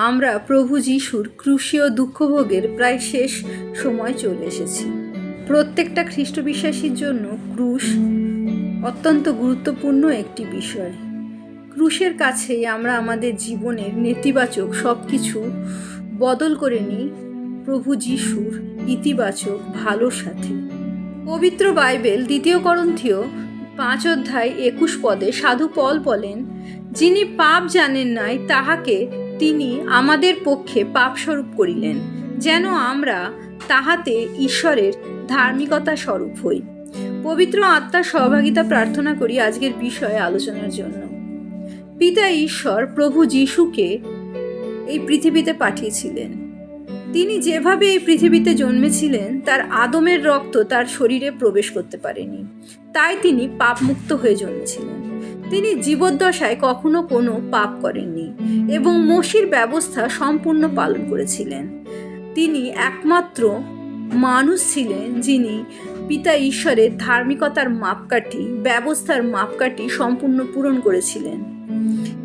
আমরা প্রভু যিশুর ক্রুশীয় দুঃখভোগের প্রায় শেষ সময় চলে এসেছি। প্রত্যেকটা খ্রিস্ট বিশ্বাসীর জন্য ক্রুশ অত্যন্ত গুরুত্বপূর্ণ একটি বিষয়। ক্রুশের কাছেই আমরা আমাদের জীবনের নেতিবাচক সব কিছু বদল করে নিই প্রভু যিশুর ইতিবাচক ভালোর সাথে। পবিত্র বাইবেল দ্বিতীয় করন্থীয় পাঁচ অধ্যায় একুশ পদে সাধু পল বলেন, যিনি পাপ জানেন নাই, তাহাকে তিনি আমাদের পক্ষে পাপস্বরূপ করিলেন, যেন আমরা তাহাতে ঈশ্বরের ধার্মিকতা স্বরূপ হই। পবিত্র আত্মার সহভাগিতা প্রার্থনা করি আজকের বিষয়ে আলোচনার জন্য। পিতা ঈশ্বর প্রভু যিশুকে এই পৃথিবীতে পাঠিয়েছিলেন। তিনি যেভাবে এই পৃথিবীতে জন্মেছিলেন, তার আদমের রক্ত তার শরীরে প্রবেশ করতে পারেনি। তাই তিনি পাপমুক্ত হয়ে জন্মেছিলেন। তিনি জীবদ্দশায় কখনো কোনো পাপ করেননি এবং মসির ব্যবস্থা সম্পূর্ণ পালন করেছিলেন। তিনি একমাত্র মানুষ ছিলেন যিনি পিতা ঈশ্বরের ধার্মিকতার মাপকাঠি, ব্যবস্থার মাপকাঠি সম্পূর্ণ পূরণ করেছিলেন।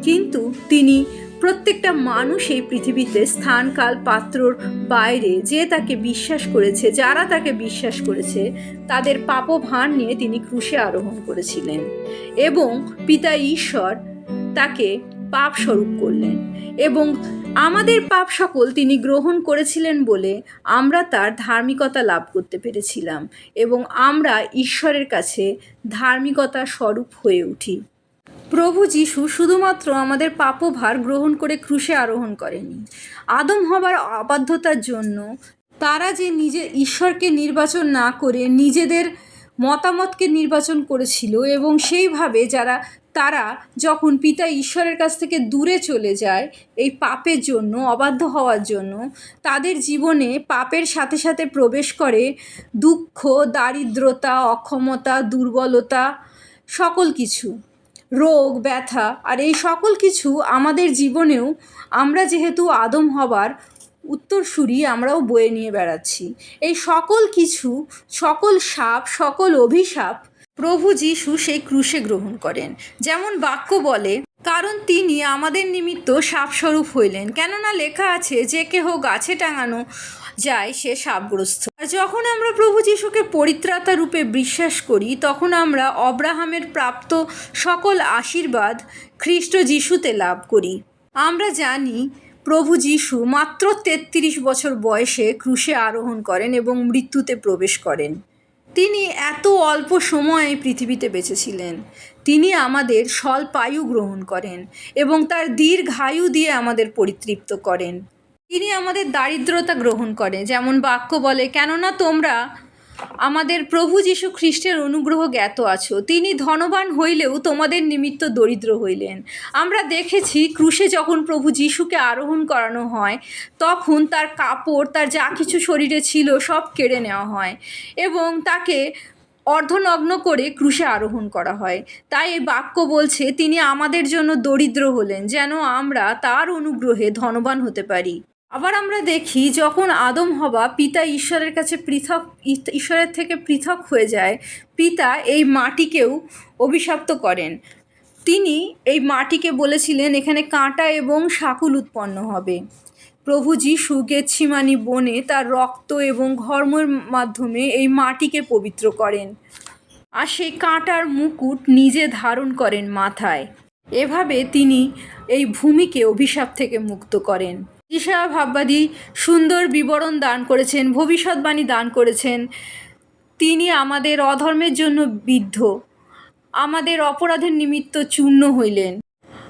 কিন্তু তিনি প্রত্যেকটা মানুষ এই পৃথিবীতে স্থান কাল পাত্রর বাইরে যে তাকে বিশ্বাস করেছে, যারা তাকে বিশ্বাস করেছে, তাদের পাপভার নিয়ে তিনি ক্রুশে আরোহণ করেছিলেন এবং পিতা ঈশ্বর তাকে পাপ স্বরূপ করলেন এবং আমাদের পাপ সকল তিনি গ্রহণ করেছিলেন বলে আমরা তার ধার্মিকতা লাভ করতে পেরেছিলাম এবং আমরা ঈশ্বরের কাছে ধার্মিকতা স্বরূপ হয়ে উঠি। প্রভু যিশু শুধুমাত্র আমাদের পাপভার গ্রহণ করে ক্রুশে আরোহণ করেনি। আদম হবার অবাধ্যতার জন্য তারা যে নিজে ঈশ্বরকে নির্বাচন না করে নিজেদের মতামতকে নির্বাচন করেছিল এবং সেইভাবে যারা তারা যখন পিতা ঈশ্বরের কাছ থেকে দূরে চলে যায় এই পাপের জন্য, অবাধ্য হওয়ার জন্য, তাদের জীবনে পাপের সাথে সাথে প্রবেশ করে দুঃখ, দারিদ্রতা, অক্ষমতা, দুর্বলতা, সকল কিছু। রোগ, ব্যথা আর এই সকল কিছু আমাদের জীবনেও আমরা যেহেতু আদম হবার উত্তরসূরি, আমরাও বয়ে নিয়ে বেড়াচ্ছি। এই সকল কিছু, সকল সাপ, সকল অভিশাপ প্রভু যিশু সেই ক্রুশে গ্রহণ করেন। যেমন বাক্য বলে, কারণ তিনি আমাদের নিমিত্ত সাপস্বরূপ হইলেন। কেননা লেখা আছে, যে কেহ গাছে টাঙানো যায়, সে সাপগ্রস্ত। আর যখন আমরা প্রভু যিশুকে পরিত্রাতা রূপে বিশ্বাস করি, তখন আমরা অব্রাহামের প্রাপ্ত সকল আশীর্বাদ খ্রিস্ট যিশুতে লাভ করি। আমরা জানি, প্রভু যিশু মাত্র তেত্রিশ বছর বয়সে ক্রুশে আরোহণ করেন এবং মৃত্যুতে প্রবেশ করেন। তিনি এত অল্প সময়ে পৃথিবীতে বেঁচেছিলেন। তিনি আমাদের স্বল্পায়ু গ্রহণ করেন এবং তার দীর্ঘায়ু দিয়ে আমাদের পরিতৃপ্ত করেন। তিনি আমাদের দারিদ্রতা গ্রহণ করে যেমন বাক্য বলে, কেননা তোমরা আমাদের প্রভু যীশু খ্রিস্টের অনুগ্রহ জ্ঞাত আছো। তিনি ধনবান হইলেও তোমাদের নিমিত্ত দরিদ্র হইলেন। আমরা দেখেছি ক্রুশে যখন প্রভু যিশুকে আরোহণ করানো হয়, তখন তার কাপড়, তার যা কিছু শরীরে ছিল সব কেড়ে নেওয়া হয় এবং তাকে অর্ধনগ্ন করে ক্রুশে আরোহণ করা হয়। তাই এই বাক্য বলছে, তিনি আমাদের জন্য দরিদ্র হলেন, যেন আমরা তার অনুগ্রহে ধনবান হতে পারি। আবার আমরা দেখি যখন আদম হবা, পিতা ঈশ্বরের কাছে পৃথক ঈশ্বরের থেকে পৃথক হয়ে যায়, পিতা এই মাটিকেও অভিশপ্ত করেন। তিনি এই মাটিকে বলেছিলেন, এখানে কাঁটা এবং শাকুল উৎপন্ন হবে। প্রভু যিশু গেচ্ছিমানি বনে তার রক্ত এবং ঘর্মের মাধ্যমে এই মাটিকে পবিত্র করেন আর সেই কাঁটার মুকুট নিজে ধারণ করেন মাথায়। এভাবে তিনি এই ভূমিকে অভিশাপ থেকে মুক্ত করেন। ঈশা ভাববাদী সুন্দর বিবরণ দান করেছেন, ভবিষ্যৎবাণী দান করেছেন। তিনি আমাদের অধর্মের জন্য বিদ্ধ। আমাদের অপরাধের নিমিত্ত চূর্ণ হইলেন।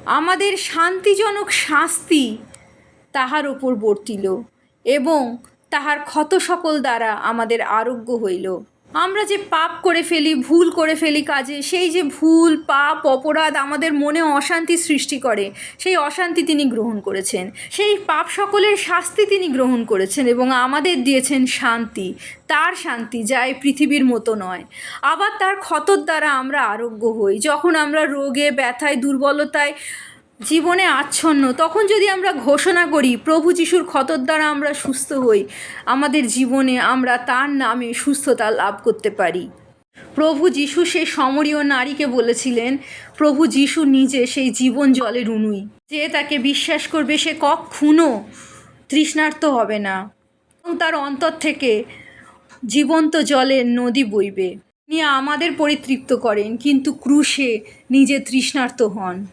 আমাদের শান্তিজনক শাস্তি তাহার ওপর বর্তিল এবং তাহার ক্ষত সকল দ্বারা আমাদের আরোগ্য হইল। আমরা যে পাপ করে ফেলি, ভুল করে ফেলি কাজে, সেই যে ভুল, পাপ, অপরাধ আমাদের মনে অশান্তি সৃষ্টি করে, সেই অশান্তি তিনি গ্রহণ করেছেন। সেই পাপ সকলের শাস্তি তিনি গ্রহণ করেছেন এবং আমাদের দিয়েছেন শান্তি, তার শান্তি যা এই পৃথিবীর মতো নয়। আবার তার ক্ষতর দ্বারা আমরা আরোগ্য হই। যখন আমরা রোগে, ব্যথায়, দুর্বলতায় জীবনে আচ্ছন্ন, তখন যদি আমরা ঘোষণা করি, প্রভু যিশুর ক্ষতর দ্বারা আমরা সুস্থ হই, আমাদের জীবনে আমরা তার নামে সুস্থতা লাভ করতে পারি। প্রভু যিশু সেই সমরীয় নারীকে বলেছিলেন, প্রভু যিশু নিজে সেই জীবন জলের উনুই যে তাকে বিশ্বাস করবে, সে কখনো তৃষ্ণার্ত হবে না। এবং তার অন্তর থেকে জীবন্ত জলের নদী বইবে। নিয়ে আমাদের পরিতৃপ্ত করেন, কিন্তু ক্রুশে নিজে তৃষ্ণার্ত হন।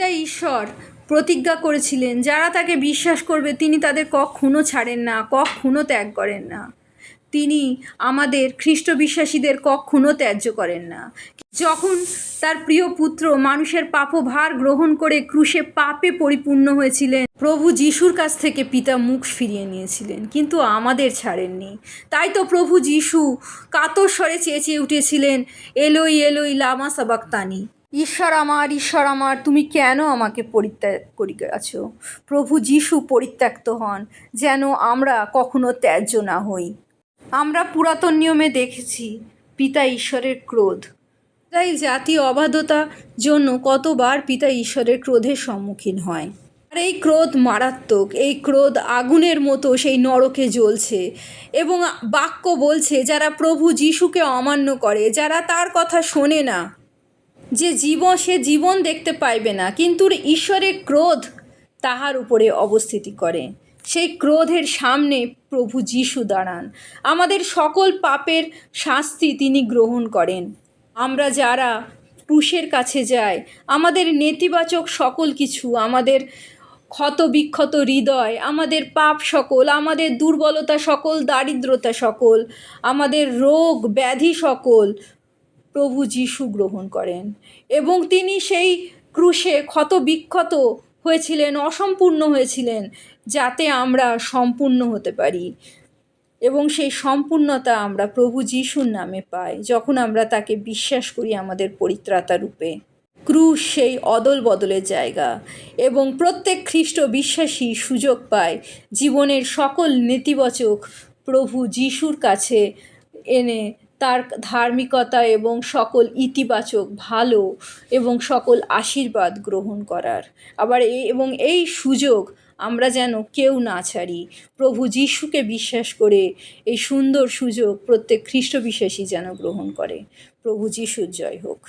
তাই ঈশ্বর প্রতিজ্ঞা করেছিলেন, যারা তাকে বিশ্বাস করবে তিনি তাদের কখনো ছাড়েন না, কখনো ত্যাগ করেন না। তিনি আমাদের খ্রিস্ট বিশ্বাসীদের কখনো ত্যায্য করেন না। যখন তার প্রিয় পুত্র মানুষের পাপভার গ্রহণ করে ক্রুশে পাপে পরিপূর্ণ হয়েছিলেন, প্রভু যিশুর কাছ থেকে পিতা মুখ ফিরিয়ে নিয়েছিলেন, কিন্তু আমাদের ছাড়েননি। তাই তো প্রভু যিশু কাতর স্বরে চেঁচিয়ে উঠেছিলেন, এলোই এলোই, লামা সাবাক্তানি। ঈশ্বর আমার ঈশ্বর আমার, তুমি কেন আমাকে পরিত্যাগ করিয়াছ প্রভু যিশু পরিত্যক্ত হন, যেন আমরা কখনো ত্যায্য না হই। আমরা পুরাতন নিয়মে দেখেছি, পিতা ঈশ্বরের ক্রোধ। তাই জাতি অবাধ্যতা জন্য কতবার পিতা ঈশ্বরের ক্রোধের সম্মুখীন হয়। আর এই ক্রোধ মারাত্মক, এই ক্রোধ আগুনের মতো সেই নরকে জ্বলছে এবং বাক্য বলছে, যারা প্রভু যিশুকে অমান্য করে, যারা তার কথা শোনে না যে জীবন, সে জীবন দেখতে পাইবে না, কিন্তু ঈশ্বরের ক্রোধ তাহার উপরে অবস্থিতি করে। সেই ক্রোধের সামনে প্রভু যিশু দাঁড়ান। আমাদের সকল পাপের শাস্তি তিনি গ্রহণ করেন। আমরা যারা ক্রুশের কাছে যাই, আমাদের নেতিবাচক সকল কিছু, আমাদের ক্ষত বিক্ষত হৃদয়, আমাদের পাপ সকল, আমাদের দুর্বলতা সকল, দারিদ্রতা সকল, আমাদের রোগ ব্যাধি সকল প্রভু যিশু গ্রহণ করেন এবং তিনি সেই ক্রুশে ক্ষত বিক্ষত হয়েছিলেন, অসম্পূর্ণ হয়েছিলেন যাতে আমরা সম্পূর্ণ হতে পারি। এবং সেই সম্পূর্ণতা আমরা প্রভু যিশুর নামে পাই, যখন আমরা তাকে বিশ্বাস করি আমাদের পরিত্রাতা রূপে। ক্রুশ সেই অদল বদলের জায়গা এবং প্রত্যেক খ্রিস্ট বিশ্বাসী সুযোগ পায় জীবনের সকল নেতিবাচক প্রভু যিশুর কাছে এনে তার ধার্মিকতা এবং সকল ইতিবাচক ভালো এবং সকল আশীর্বাদ গ্রহণ করার। আবার এই এবং এই সুযোগ আমরা যেন কেউ না ছাড়ি। প্রভু যিশুকে বিশ্বাস করে এই সুন্দর সুযোগ প্রত্যেক খ্রিস্ট বিশ্বাসী যেন গ্রহণ করে। প্রভু যিশুর জয় হোক।